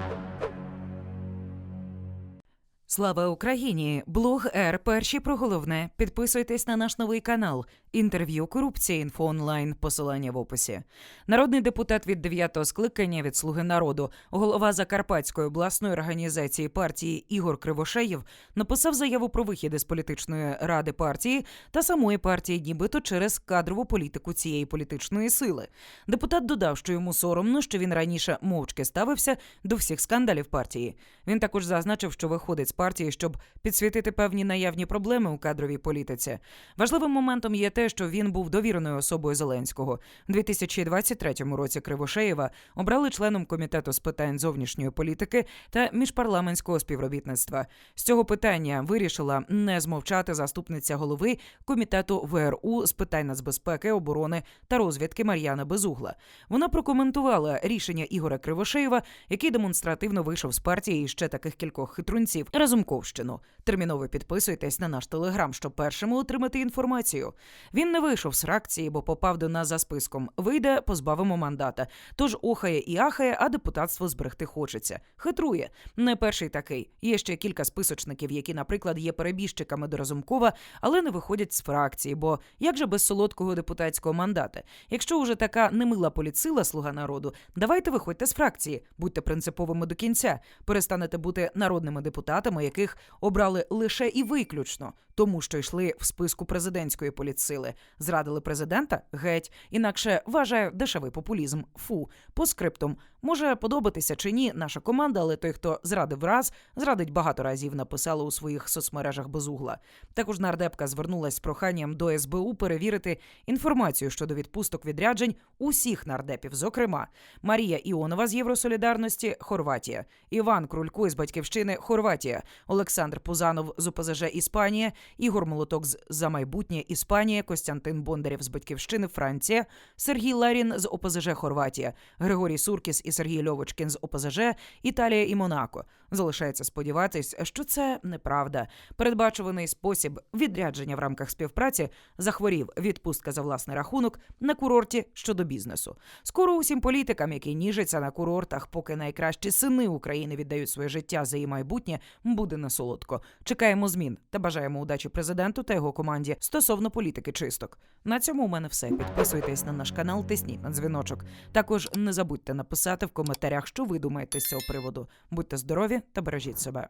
Thank you. Слава Україні! Блог Р. Перші про головне. Підписуйтесь на наш новий канал. Інтерв'ю корупція інфо онлайн. Посилання в описі. Народний депутат від 9-го скликання від Слуги народу, голова Закарпатської обласної організації партії Ігор Кривошеєв написав заяву про вихід із політичної ради партії та самої партії, нібито через кадрову політику цієї політичної сили. Депутат додав, що йому соромно, що він раніше мовчки ставився до всіх скандалів партії. Він також зазначив, що виходить з партії, щоб підсвітити певні наявні проблеми у кадровій політиці. Важливим моментом є те, що він був довіреною особою Зеленського. У 2023 році Кривошеєва обрали членом комітету з питань зовнішньої політики та міжпарламентського співробітництва. З цього питання вирішила не змовчати заступниця голови комітету ВРУ з питань нацбезпеки, оборони та розвідки Мар'яна Безугла. Вона прокоментувала рішення Ігоря Кривошеєва, який демонстративно вийшов з партії і ще таких кількох хитрунців. Разумковщину. Терміново підписуйтесь на наш телеграм, щоб першими отримати інформацію. Він не вийшов з фракції, бо попав до нас за списком. Вийде, позбавимо мандата. Тож охає і ахає, а депутатство зберегти хочеться. Хитрує. Не перший такий. Є ще кілька списочників, які, наприклад, є перебіжчиками до Разумкова, але не виходять з фракції. Бо як же без солодкого депутатського мандата? Якщо уже така немила політсила слуга народу, давайте виходьте з фракції, будьте принциповими до кінця, перестанете бути народними депутатами, яких обрали лише і виключно, тому що йшли в списку президентської політсили. Зрадили президента геть, інакше вважаю дешевий популізм. Фу, по скриптум. Може подобатися чи ні наша команда, але той, хто зрадив раз, зрадить багато разів, написала у своїх соцмережах безугла. Також нардепка звернулась з проханням до СБУ перевірити інформацію щодо відпусток відряджень усіх нардепів, зокрема Марія Іонова з Євросолідарності, Хорватія, Іван Крулько із батьківщини Хорватія, Олександр Пузанов з ОПЗЖ Іспанія, Ігор Молоток з за майбутнє Іспанія, Костянтин Бондарєв з батьківщини Франція, Сергій Ларін з ОПЗЖ Хорватія, Григорій Суркіс і Сергій Льовочкін з ОПЗЖ Італія і Монако. Залишається сподіватись, що це неправда. Передбачуваний спосіб відрядження в рамках співпраці захворів відпустка за власний рахунок на курорті щодо бізнесу. Скоро усім політикам, які ніжаться на курортах, поки найкращі сини України віддають своє життя за її майбутнє, буде не солодко. Чекаємо змін та бажаємо удачі президенту та його команді стосовно політики чисток. На цьому у мене все. Підписуйтесь на наш канал, тисніть на дзвіночок. Також не забудьте написати в коментарях, що ви думаєте з цього приводу. Будьте здорові та бережіть себе.